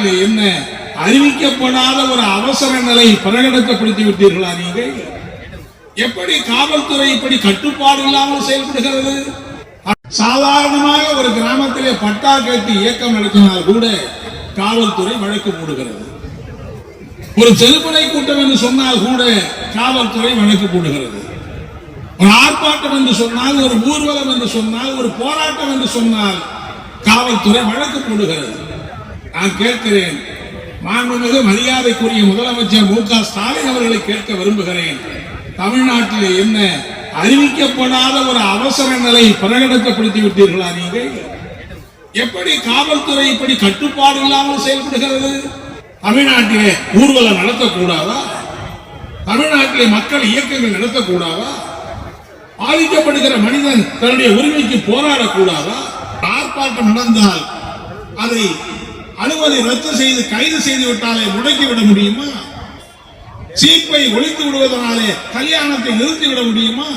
நாட்டில் என்ன அறிவிக்கப்படாத ஒரு அவசர நிலை பிரகடனப்படுத்தி விட்டீர்களா நீங்கள்? எப்படி காவல்துறை இப்படி கட்டுப்பாடு இல்லாமல் செயல்படுகிறது? சாதாரணமாக ஒரு கிராமத்திலே பட்டா கட்டி இயக்கம் நடத்தினால் கூட காவல்துறை வழக்கு போடுகிறது. ஒரு செருப்படை கூட்டம் என்று சொன்னால் கூட காவல்துறை வழக்கு போடுகிறது. ஒரு ஆர்ப்பாட்டம் என்று சொன்னால் ஒரு ஊர்வலம் என்று சொன்னால் ஒரு போராட்டம் என்று சொன்னால் காவல்துறை வழக்கு போடுகிறது. நான் கேட்கிறேன். மாண்புமிகு மரியாதைக்குரிய முதலமைச்சர் மு க ஸ்டாலின் அவர்களை கேட்க விரும்புகிறேன். தமிழ்நாட்டில் என்ன அறிவிக்கப்படாத ஒரு அவசர நிலை பிரகடனப்படுத்தி விட்டீர்களா நீங்கள்? எப்படி காவல்துறை இப்படி கட்டுப்பாடு இல்லாமல் செயல்படுகிறது? தமிழ்நாட்டிலே ஊர்வலம் நடத்தக்கூடாதா? தமிழ்நாட்டிலே மக்கள் இயக்கங்கள் நடத்தக்கூடாதா? பாதிக்கப்படுகிற மனிதன் தன்னுடைய உரிமைக்கு போராடக்கூடாதா? ஆர்ப்பாட்டம் நடந்தால் அதை அனுமதி ரத்து செய்து கைது செய்து விட்டாலே முடக்கி விட முடியுமா? சீப்பை ஒழித்து விடுவதனாலே கல்யாணத்தை நிறுத்தி விட முடியுமா?